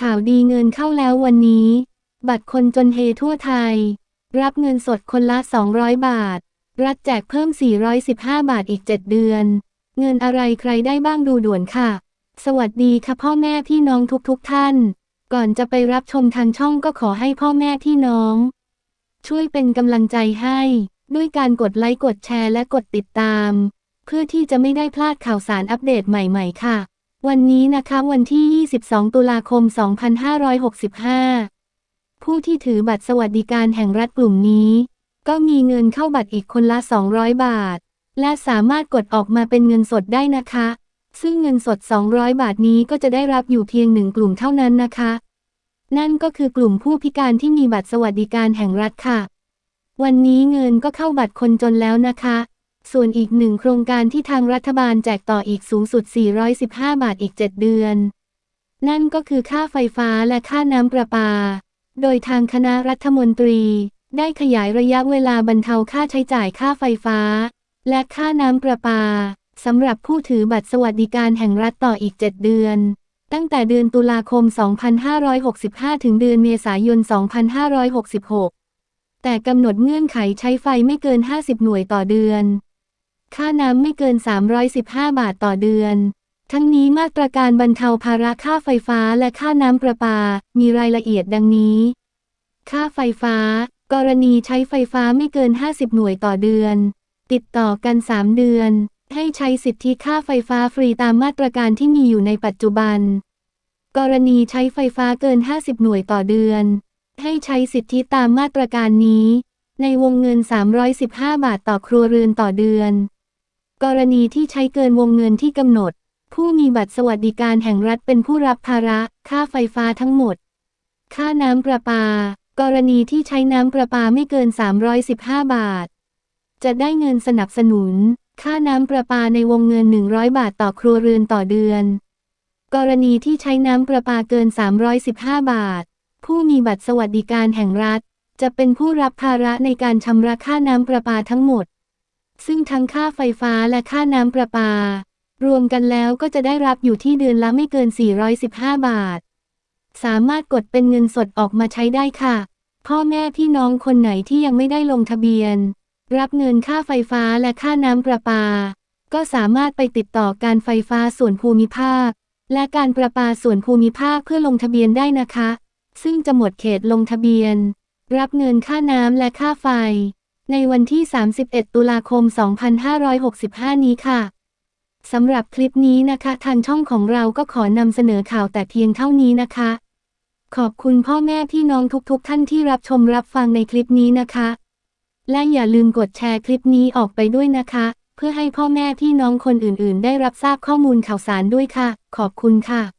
ข่าวดีเงินเข้าแล้ววันนี้ บัตรคนจนเฮทั่วไทย รับเงินสดคนละ 200 บาท รัฐแจกเพิ่ม 415 บาทอีก 7 เดือน เงินอะไรใครได้บ้างดูด่วนค่ะ สวัสดีค่ะพ่อแม่พี่น้องทุกๆทท่าน ก่อนจะไปรับชมทางช่องก็ขอให้พ่อแม่พี่น้อง ช่วยเป็นกำลังใจให้ ด้วยการกดไลค์กดแชร์และกดติดตาม เพื่อที่จะไม่ได้พลาดข่าวสารอัปเดตใหม่ ๆ ค่ะ วันนี้นะคะวันที่ 22 ตุลาคม 2565 ผู้ที่ถือบัตรสวัสดิการแห่งรัฐกลุ่มนี้ ก็มีเงินเข้าบัตรอีกคนละ 200 บาท และสามารถกดออกมาเป็นเงินสดได้นะคะ ซึ่งเงินสด 200 บาทนี้ก็จะได้รับอยู่เพียงหนึ่งกลุ่มเท่านั้นนะคะ นั่นก็คือกลุ่มผู้พิการที่มีบัตรสวัสดิการแห่งรัฐค่ะ วันนี้เงินก็เข้าบัตรคนจนแล้วนะคะ ส่วนอีกหนึ่งโครงการที่ทางรัฐบาลแจกต่ออีกสูงสุด 415 บาทอีก 7 เดือน นั่นก็คือค่าไฟฟ้าและค่าน้ำประปา โดยทางคณะรัฐมนตรี ได้ขยายระยะเวลาบรรเทาค่าใช้จ่ายค่าไฟฟ้า และค่าน้ำประปาสำหรับผู้ถือบัตรสวัสดิการแห่งรัฐต่ออีก 7 เดือน ตั้งแต่เดือนตุลาคม 2565 ถึงเดือนเมษายน 2566 แต่กำหนดเงื่อนไขใช้ไฟไม่เกิน 50 หน่วยต่อเดือน ค่าน้ำไม่เกิน 315 บาทต่อเดือน ทั้งนี้มาตรการบรรเทาภาระค่าไฟฟ้าและค่าน้ำประปา มีรายละเอียดดังนี้ ค่าไฟฟ้า กรณีใช้ไฟฟ้าไม่เกิน 50 หน่วยต่อเดือน ติดต่อกัน 3 เดือน ให้ใช้สิทธิค่าไฟฟ้าฟรีตามมาตรการที่มีอยู่ในปัจจุบัน กรณีใช้ไฟฟ้าเกิน 50 หน่วยต่อเดือน ให้ใช้สิทธิตามมาตรการนี้ ในวงเงิน 315 บาทต่อครัวเรือนต่อเดือน กรณีที่ใช้เกินวงเงินที่กำหนด ผู้มีบัตรสวัสดิการแห่งรัฐเป็นผู้รับภาระ ค่าไฟฟ้าทั้งหมด ค่าน้ำประปา กรณีที่ใช้น้ำประปาไม่เกิน 315 บาท จะได้เงินสนับสนุน ค่าน้ำประปาในวงเงิน 100 บาทต่อครัวเรือนต่อเดือน กรณีที่ใช้น้ำประปาเกิน 315 บาท ผู้มีบัตรสวัสดิการแห่งรัฐ จะเป็นผู้รับภาระในการชำระค่าน้ำประปาทั้งหมด ซึ่งทั้งค่าไฟฟ้าและค่าน้ำประปา รวมกันแล้วก็จะได้รับอยู่ที่เดือนละไม่เกิน 415 บาท สามารถกดเป็นเงินสดออกมาใช้ได้ค่ะ พ่อแม่พี่น้องคนไหนที่ยังไม่ได้ลงทะเบียน รับเงินค่าไฟฟ้าและค่าน้ำประปา ก็สามารถไปติดต่อการไฟฟ้าส่วนภูมิภาค และการประปาส่วนภูมิภาคเพื่อลงทะเบียนได้นะคะ ซึ่งจะหมดเขตลงทะเบียน รับเงินค่าน้ำและค่าไฟ ในวันที่ 31 ตุลาคม 2565 นี้ค่ะ สำหรับคลิปนี้นะคะ ทางช่องของเราก็ขอนำเสนอข่าวแต่เพียงเท่านี้นะคะ ขอบคุณพ่อแม่พี่น้องทุกๆท่านที่รับชมรับฟังในคลิปนี้นะคะ และอย่าลืมกดแชร์คลิปนี้ออกไปด้วยนะคะ เพื่อให้พ่อแม่พี่น้องคนอื่นๆ ได้รับทราบข้อมูลข่าวสารด้วยค่ะ ขอบคุณค่ะ